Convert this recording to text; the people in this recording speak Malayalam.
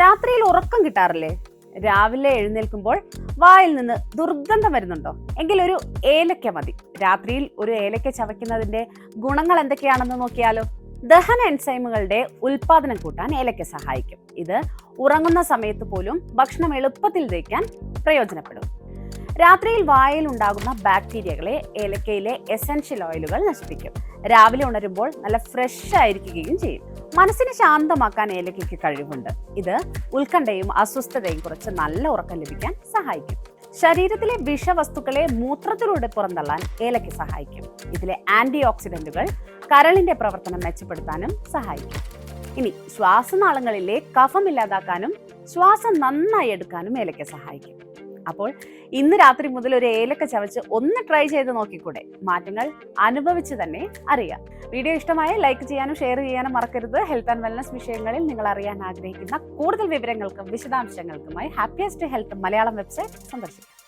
രാത്രിയിൽ ഉറക്കം കിട്ടാറില്ലേ? രാവിലെ എഴുന്നേൽക്കുമ്പോൾ വായിൽ നിന്ന് ദുർഗന്ധം വരുന്നുണ്ടോ? എങ്കിൽ ഒരു ഏലക്ക മതി. രാത്രിയിൽ ഒരു ഏലക്ക ചവയ്ക്കുന്നതിന്റെ ഗുണങ്ങൾ എന്തൊക്കെയാണെന്ന് നോക്കിയാലോ? ദഹന എൻസൈമുകളുടെ ഉൽപാദനം കൂട്ടാൻ ഏലക്ക സഹായിക്കും. ഇത് ഉറങ്ങുന്ന സമയത്ത് പോലും ഭക്ഷണം എളുപ്പത്തിൽ ദഹിക്കാൻ പ്രയോജനപ്പെടും. രാത്രിയിൽ വായിൽ ഉണ്ടാകുന്ന ബാക്ടീരിയകളെ ഏലക്കയിലെ എസൻഷ്യൽ ഓയിലുകൾ നശിപ്പിക്കും. രാവിലെ ഉണരുമ്പോൾ നല്ല ഫ്രഷ് ആയിരിക്കുകയും ചെയ്യും. മനസ്സിനെ ശാന്തമാക്കാൻ ഏലക്കയ്ക്ക് കഴിവുണ്ട്. ഇത് ഉത്കണ്ഠയും അസ്വസ്ഥതയും കുറച്ച് നല്ല ഉറക്കം ലഭിക്കാൻ സഹായിക്കും. ശരീരത്തിലെ വിഷവസ്തുക്കളെ മൂത്രത്തിലൂടെ പുറന്തള്ളാൻ ഏലക്ക സഹായിക്കും. ഇതിലെ ആന്റി ഓക്സിഡന്റുകൾ കരളിന്റെ പ്രവർത്തനം മെച്ചപ്പെടുത്താനും സഹായിക്കും. ഇനി ശ്വാസനാളങ്ങളിലെ കഫം ഇല്ലാതാക്കാനും ശ്വാസം നന്നായി എടുക്കാനും ഏലക്ക സഹായിക്കും. അപ്പോൾ ഇന്ന് രാത്രി മുതൽ ഒരു ഏലക്ക ചവച്ച് ഒന്ന് ട്രൈ ചെയ്ത് നോക്കിക്കൂടെ? മാറ്റങ്ങൾ അനുഭവിച്ച് തന്നെ അറിയാം. വീഡിയോ ഇഷ്ടമായ ലൈക്ക് ചെയ്യാനും ഷെയർ ചെയ്യാനും മറക്കരുത്. ഹെൽത്ത് ആൻഡ് വെൽനസ് വിഷയങ്ങളിൽ നിങ്ങൾ അറിയാൻ ആഗ്രഹിക്കുന്ന കൂടുതൽ വിവരങ്ങൾക്കും വിശദാംശങ്ങൾക്കുമായി ഹാപ്പിയസ്റ്റ് ഹെൽത്ത് മലയാളം വെബ്സൈറ്റ് സന്ദർശിക്കാം.